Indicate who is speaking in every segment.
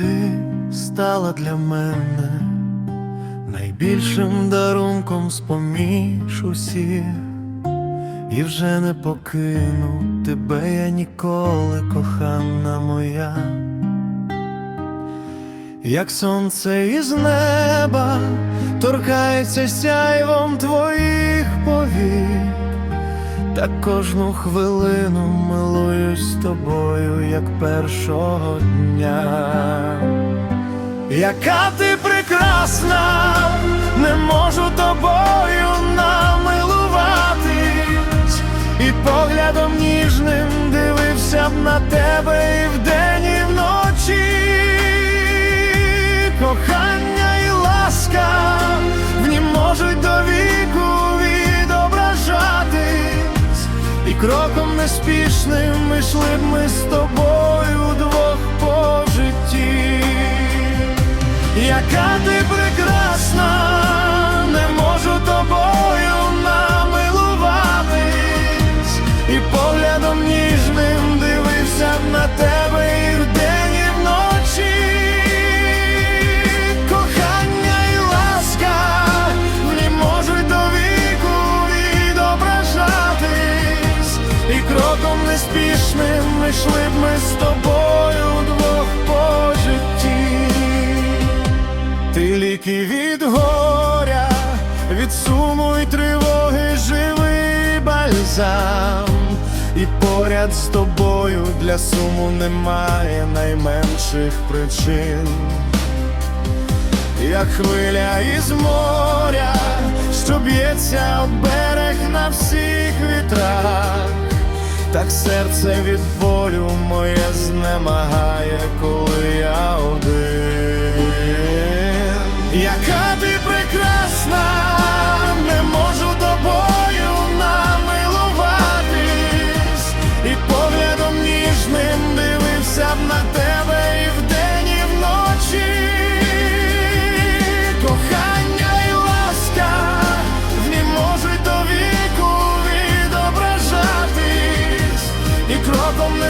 Speaker 1: ти стала для мене найбільшим дарунком з-поміж усіх, і вже не покину тебе я ніколи, кохана моя. Як сонце із неба торкається сяйвом твоїх повік, та кожну хвилину милуюсь тобою, як першого дня. Яка ти прекрасна, не можу тобою намилуватись, і поглядом ніжним дивився б на тебе і вдень, кроком неспішним йшли б ми з тобою двох по житті. Яка ти прекрасна, кроком неспішним ми йшли б ми з тобою вдвох по житті. Ти ліки від горя, від суму й тривоги живий бальзам, і поряд з тобою для суму немає найменших причин. Як хвиля із моря, що б'ється об берег на всіх вітрах, так серце від болю моє знемагає, коли я один. Яка ти прекрасна, не можу тобою намилуватись, і поглядом ніжним дивився б на тебе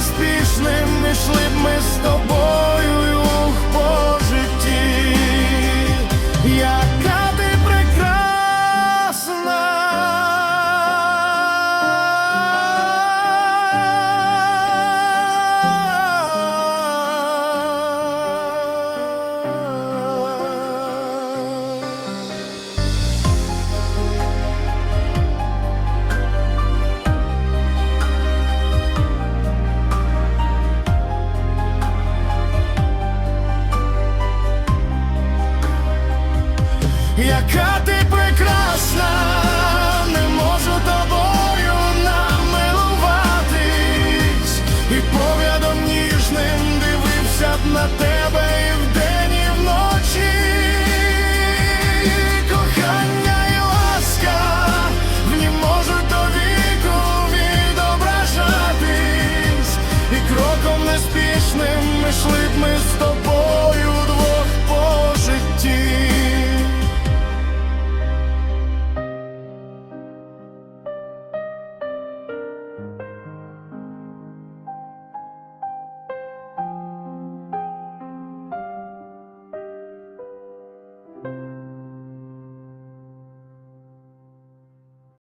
Speaker 1: неспішним йшли б ми з тобою по житті. Яка яка ти прекрасна, не можу тобою намилуватись, і поглядом ніжним дивився б на тебе і вдень, і вночі, кохання і ласка, в ній можуть до віку відображатись, і кроком неспішним ми йшли б ми з тобою.